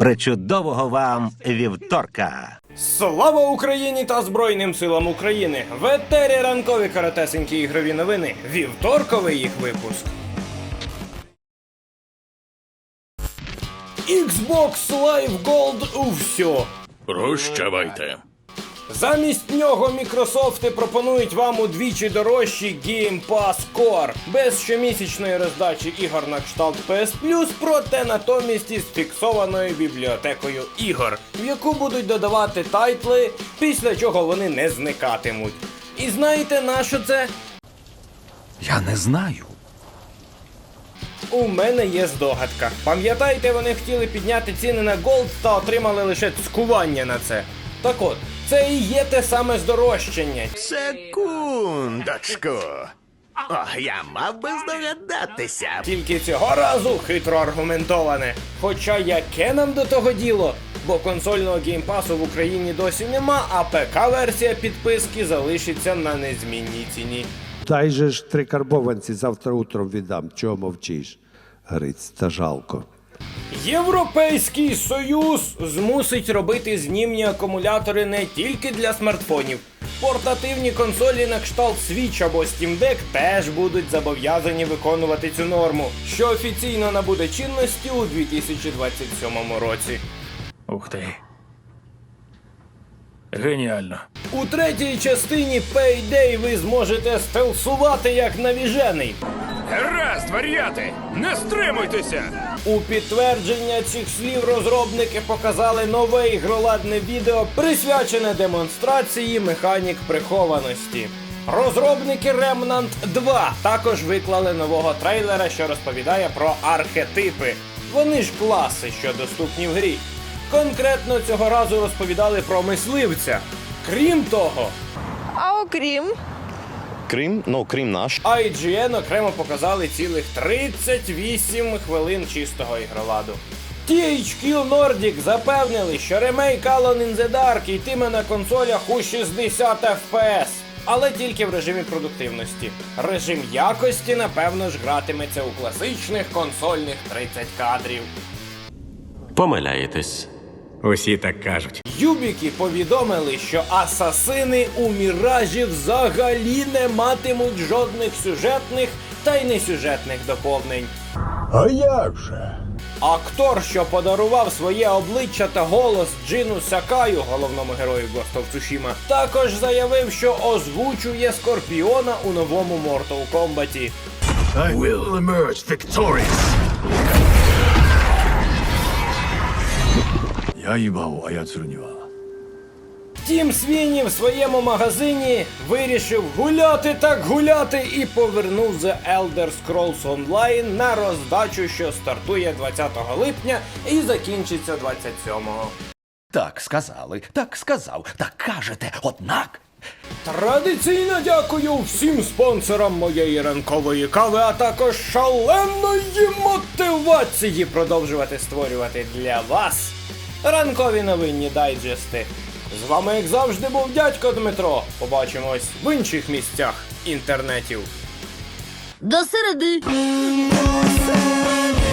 Причудового вам вівторка! Слава Україні та Збройним силам України! В етері ранкові каратесенькі ігрові новини. Вівторковий їх випуск. Xbox Live Gold у всьо. Прощавайте. Замість нього Мікрософти пропонують вам удвічі дорожчий Game Pass Core без щомісячної роздачі ігор на кшталт PS Plus, проте натомість із фіксованою бібліотекою ігор, в яку будуть додавати тайтли, після чого вони не зникатимуть. І знаєте на що це? Я не знаю. У мене є здогадка. Пам'ятаєте, вони хотіли підняти ціни на Gold та отримали лише цькування на це. Так от, це і є те саме здорожчання. Секундочку. О, я мав би здогадатися. Тільки цього разу хитро аргументоване. Хоча яке нам до того діло? Бо консольного геймпасу в Україні досі нема, а ПК-версія підписки залишиться на незмінній ціні. Дай же ж три карбованці завтра утром віддам. Чого мовчиш? Гриць, та жалко. Європейський Союз змусить робити знімні акумулятори не тільки для смартфонів. Портативні консолі на кшталт Switch або Steam Deck теж будуть зобов'язані виконувати цю норму, що офіційно набуде чинності у 2027 році. Ух ти. Геніально. У третій частині Payday ви зможете стелсувати як навіжений. Гаразд, варіати! Не стримуйтеся! У підтвердження цих слів розробники показали нове ігроладне відео, присвячене демонстрації механік прихованості. Розробники Remnant 2 також виклали нового трейлера, що розповідає про архетипи. Вони ж класи, що доступні в грі. Конкретно цього разу розповідали про мисливця. Крім того, А окрім Крим, ну Крим наш. IGN окремо показали цілих 38 хвилин чистого ігроладу. THQ Nordic запевнили, що ремейк Alone in the Dark йтиме на консолях у 60 FPS, але тільки в режимі продуктивності. Режим якості, напевно ж, гратиметься у класичних консольних 30 кадрів. Помиляєтесь. Усі так кажуть. Юбіки повідомили, що асасини у Міражі взагалі не матимуть жодних сюжетних та й несюжетних доповнень. А як же? Актор, що подарував своє обличчя та голос Джину Сакаю, головному герою Ghost of Tsushima, також заявив, що озвучує Скорпіона у новому Mortal Kombat. I will emerge victorious. 刃を操るには Тім Свіні в своєму магазині вирішив гуляти так гуляти і повернув The Elder Scrolls Online на роздачу, що стартує 20 липня і закінчиться 27-го. Так сказали, так сказав, так кажете, однак. Традиційно дякую всім спонсорам моєї ранкової кави, а також шаленої мотивації продовжувати створювати для вас ранкові новинні дайджести. З вами, як завжди, був дядько Дмитро. Побачимось в інших місцях інтернетів. до середи. Середи.